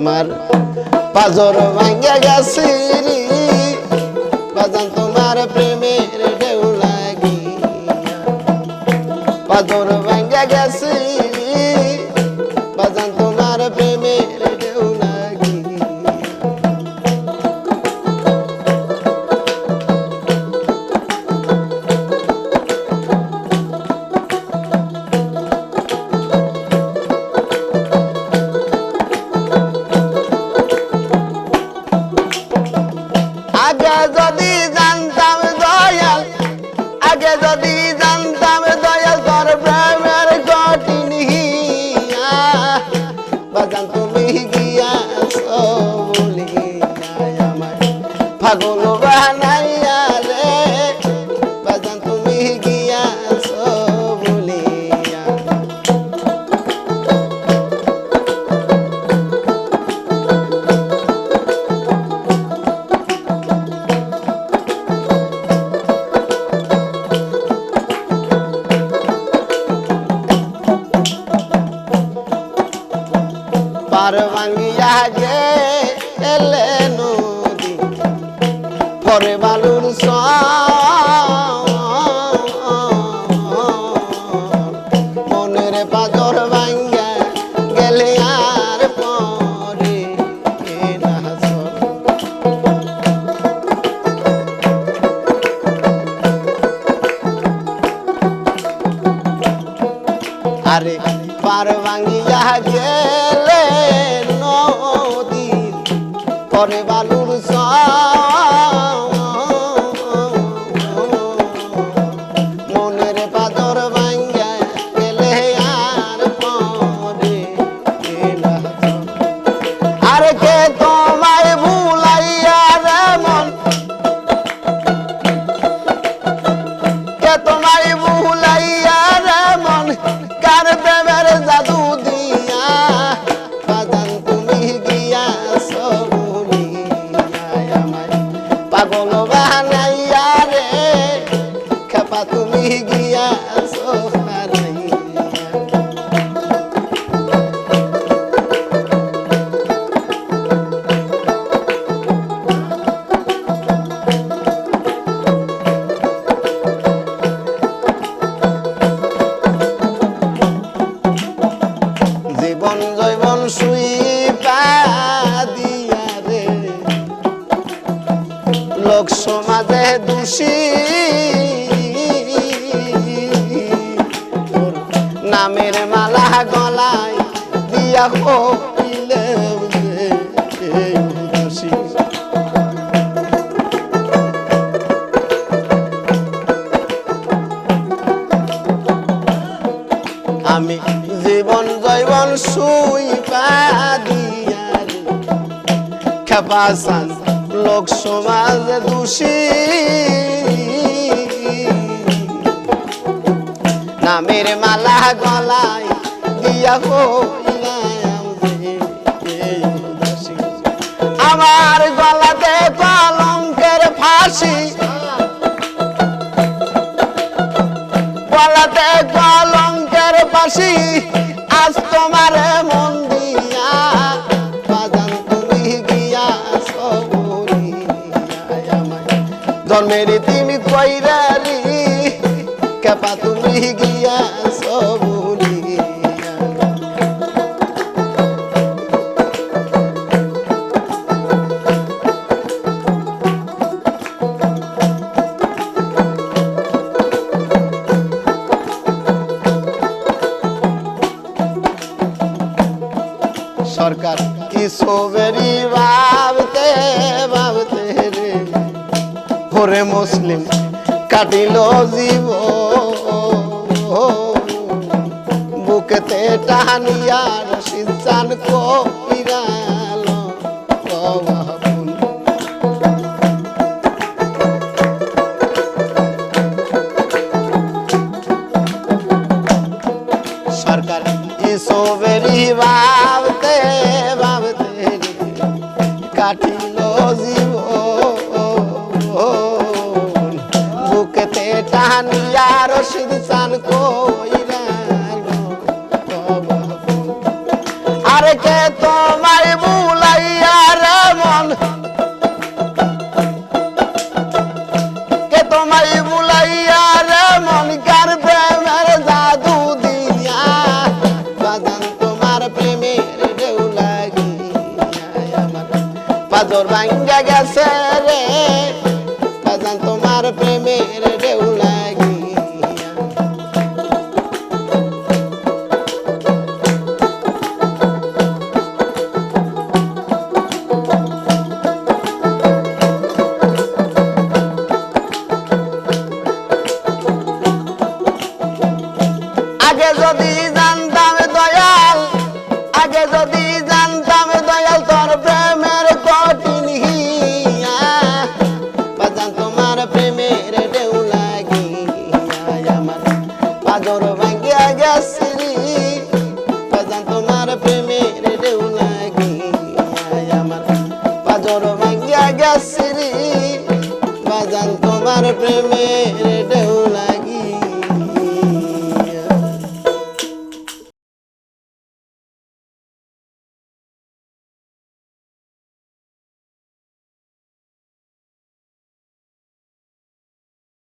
আমার পাজর ভাঙ্গা গেছে বাজান তোমার প্রেমের ঢেউ লাগি পাজর ভাঙ্গা গেছে পাগল বানাইয়া রে। বাজান তুমি গিয়া বলিয়া। পার ভাঙ্গিয়া গে এলে নদী পরে বালুর মনের পাজর ভাঙ্গা গেলে আর পরে আরে পার ভাঙ্গিয়া গেলে নদী পরে বালুর সর। তুমি গিয়া জীবন জৈবন সুই দিয়া রে। লোক সমাজে দোষী নামের মালা গলায় দিয়া উদাসী আমি জীবন জৈবন সুই দিয়া লোক সমাজ দোষী। নামের মালা গলায় দিয়া। আমার গলাতে কলঙ্কের ফাঁসি। গলাতে কলঙ্কের পাশি আজ তোমার মন দিয়া বাজান তুমি গিয়া জন্মের তুমি কইরালি, কেপা তুমি গিয়া সরকার। কি সোবেরি ভাবতে ভাবতে রে। ওরে মুসলিম কাটিল জীব বুকেতে টাহানিয়ার সিজান কইরাল কাটিল জীব বুকেতে টাহানিয়া রশিদ চান কইরা আরে কে পাজর ভাঙ্গা গেছে প্রেমের